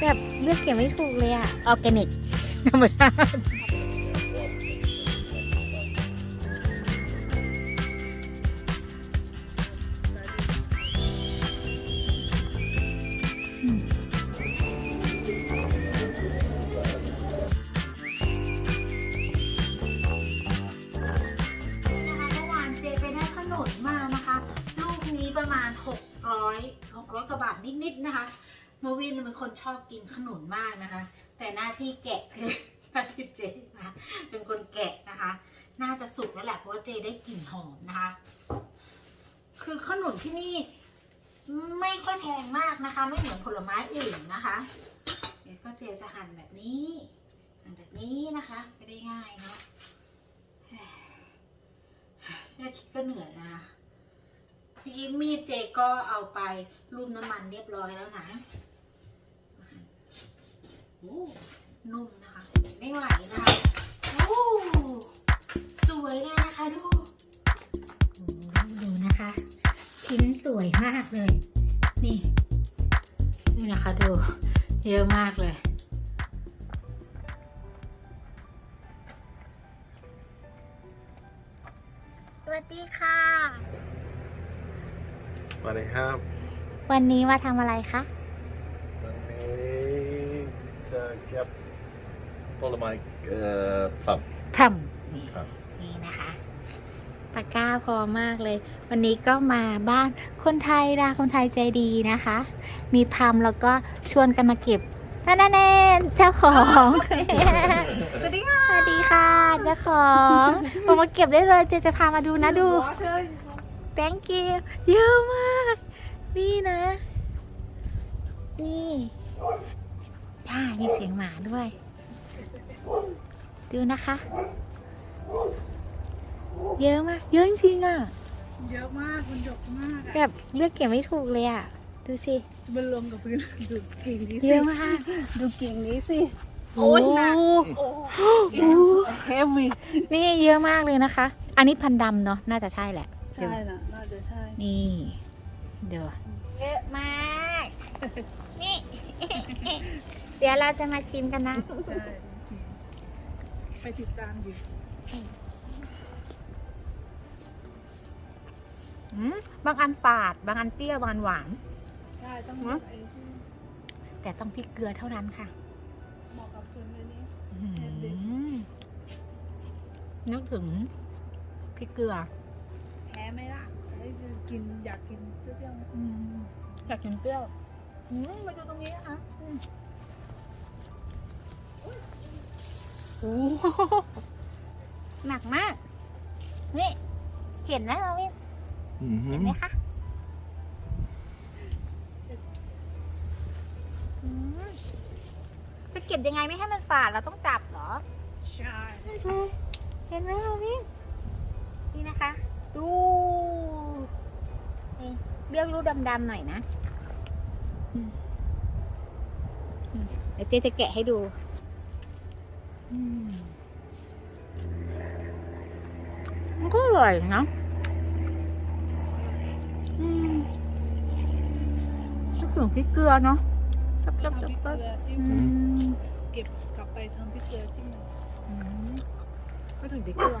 แบบเลือกเก็บไม่ถูกเลยอะออร์แกนิก ธรรมชาติ โมวินเป็นคนชอบกินขนุนมากนะคะ แต่หน้าที่แกะคือหน้าที่เจนะคะเป็นคนแกะนะคะ น่าจะสุกแล้วแหละเพราะว่าเจได้กลิ่นหอมนะคะ คือขนุนที่นี่ไม่ค่อยแพงมากนะคะ ไม่เหมือนผลไม้อื่นนะคะเดี๋ยวก็เจจะหั่นแบบนี้หั่นแบบนี้นะคะ จะได้ง่ายเนาะแค่คิดก็เหนื่อยนะพี่มีดเจก็เอาไปรูมน้ำมันเรียบร้อยแล้วนะ นุ่มนะคะ ไม่ไหวนะคะโอ้สวยเลยนะคะดูโอ้ดูนะคะ ชิ้นสวยมากเลย นี่ นี่นะคะดู เยอะมากเลยสวัสดีค่ะสวัสดีครับ วันนี้มาทำอะไรคะวันนี้ จะเก็บ follow my uh, pup พรัมนี่ครับ นี่นะคะ ตะกร้าพอมากเลย วันนี้ก็มาบ้านคนไทยนะคนไทยใจดีนะคะ มีพรัมแล้วก็ชวนกันมาเก็บนั่นแน่ๆเจ้าของ สวัสดีค่ะสวัสดีค่ะเจ้าของบอกมาเก็บได้เลยเจจะพามาดูนะดูเธอ thank you เยอะมาก นี่นะ นี่ อ่ามีเสียงหมาด้วย ดูนะคะ เยอะมาก เยอะจริงๆอะ เยอะมากมันหยกมากแบบเลือกเก็บไม่ถูกเลยอะ ดูสิ มันรวมกับพื้น ดูกิ่งนี้เยสิ อะมาก ดูกิ่งนี้สิ โอ้ยหนักโอ้เฮฟวี่ นี่เยอะมากเลยนะคะ อันนี้พันธุ์ดำเนาะ น่าจะใช่แหละ ใช่นะน่าจะใช่ นี่เดี๋ยวเยอะมาก นี่ เดี๋ยวเราจะมาชิมกันนะ ใช่จริงไปติดตามอยู่อืมบางอันฝาด บางอันเปรี้ยวบางอันหวาน ใช่ต้องฮะไอ้ที่แต่ต้องพริกเกลือเท่านั้นค่ะเหมาะกับคนเลยนี้ อื้อหือนึกถึงพริกเกลือแพ้ไหมล่ะไอ้จะกินอยากกินเปรี้ยวๆอืมอยากกินเปรี้ยวอืมมาดูตรงนี้นะคะอืม โอ้โหหนักมาก นี่ เห็นไหมเราวินเห็นไหมคะอืมจะเก็บยังไงไม่ให้มันฝาดเราต้องจับเหรอ ใช่ เห็นไหมเราวินนี่นะคะ ดูนี่เลือกรูดำๆหน่อยนะอืมอืมเดี๋ยวเจ๊จะแกะให้ดูอื มมันก็อร่อยนะอืมนึกถึงพริกเกลือเนาะจับจับทำพจัริบกเกจับลือจิ้มอืมเก็บกลับไปทำพริกเกลือจิ้มอืมก็ถึงพริกเกลือ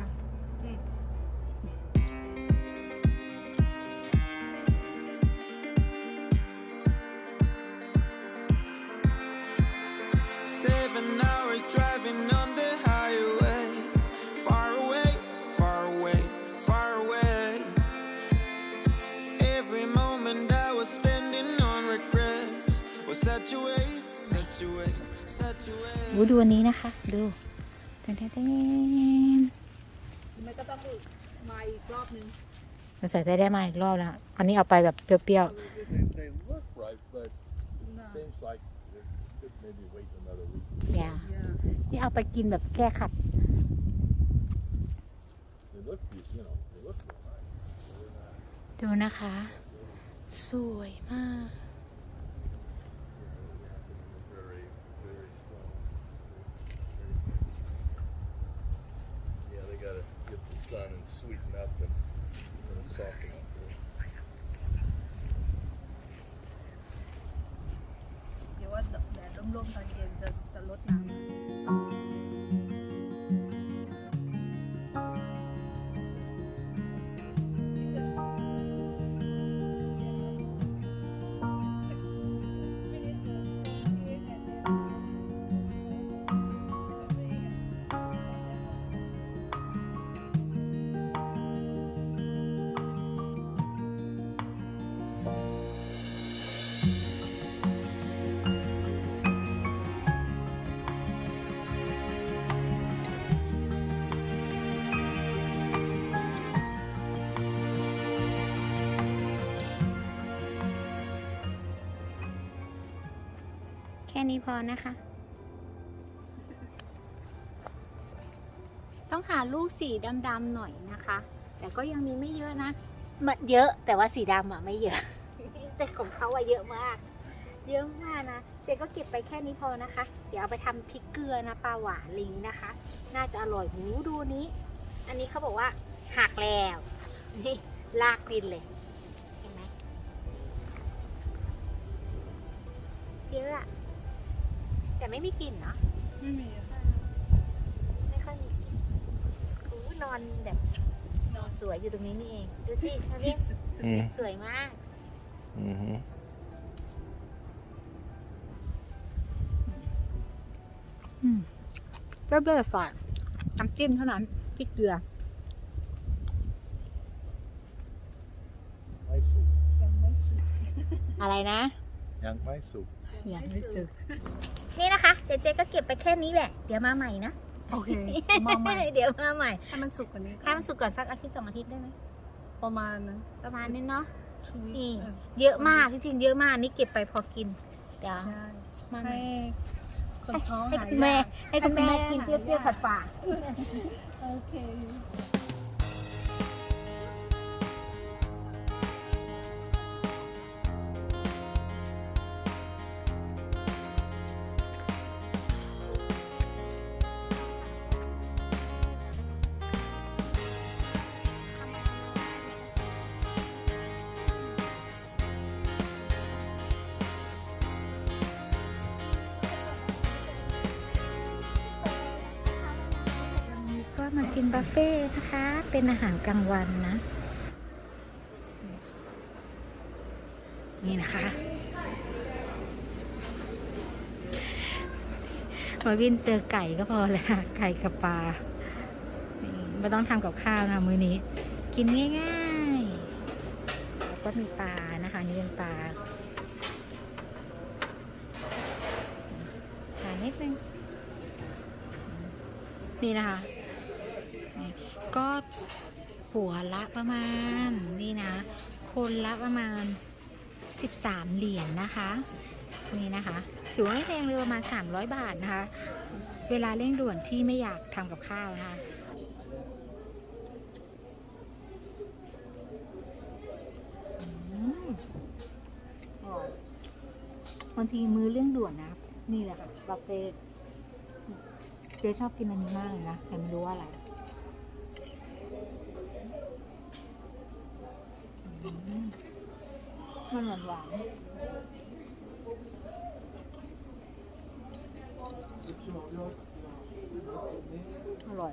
a ดู waste. ดูอันนี้นะคะ ดูเต้นเต้นเต้นมันก็ต้องมาอีกรอบนึงเราใส่ใจได้มาอีกรอบแล้วอันนี้เอาไปแบบเปรี้ยว They, they look right, but it seems like it could maybe wait another week. ๆอย่านี่เอาไปกินแบบแก้ขัด They look, you know, they look alright. ดูนะคะ สวยมาก ร่มๆตอนเย็นจะจะลดน้ำ ค่นี้พอนะคะ ต้องหาลูกสีดำๆหน่อยนะคะ แต่ก็ยังมีไม่เยอะนะมันเยอะแต่ว่าสีดำอะไม่เยอะ แต่ของเขาอะเยอะมาก เยอะมากนะเจ๊ก็เก็บไปแค่นี้พอนะคะ เดี๋ยวเอาไปทำพริกเกลือนะปลาหวานลิงนะคะ น่าจะอร่อยหูดูนี้ อันนี้เขาบอกว่าหักแล้วนี่ลากดินเลยเห็นไหมเยอะอะ แต่ไม่มีกลิ่นเนาะไม่มีอะไม่ค่อยมีกลิ่นอู้นอนแบบนอนสวยอยู่ตรงนี้นี่เอง ดูสินาวินอืมสวยมาก อืมฮึเริ่มๆฝาดน้ำจิ้มเท่านั้นพริกเกลือ ไม่สุกยังไม่สุกอะไรนะ ยังไม่สุกยังไม่สุก นี่นะคะเจ๊เจ๊ก็เก็บไปแค่นี้แหละ เดี๋ยวมาใหม่นะ โอเคมาใหม่ เดี๋ยวมาใหม่ให้มันสุกกว่านี้ก่ถ้าอนมันสุกก่อนสักอาทิตย์สองอาทิตย์ได้ไหมประมาณนะประมาณนี้เนาะชูวินี่เออเยอะมากจริงๆเยอะมากนี่เก็บไปพอกิน เดี๋ยวใช่มาใหม่ให้คนท้องให้หายคุณแม่ยากให้คุณแม่ให้คุณแม่กินเปหายากรี้ยวๆผัดฝาดโอเค กินบุฟเฟ่ต์นะคะ เป็นอาหารกลางวันนะ นี่นะคะ มาวินเจอไก่ก็พอแล้วค่ะไก่กับปลาไม่ต้องทำกับข้าวนะมื้อนี้ กินง่ายๆแล้วก็มีปลานะคะ นี่เป็นปลาปลานนิดนึงนี่นะคะ ก็หัวละประมาณนี่นะ คนละประมาณ 13 เหรียญนะคะนี่นะคะถือว่าไม่แพงเลยประมาณ 300 บาทนะคะ เวลาเร่งด่วนที่ไม่อยากทำกับข้าวนะคะบางทีมือเรื่องด่วนนะ นี่แหละค่ะบุฟเฟ่เจ๊ชอบกินอันนี้มากเลยนะ แต่ไม่รู้ว่าอะไร มันหวานหวานอร่อย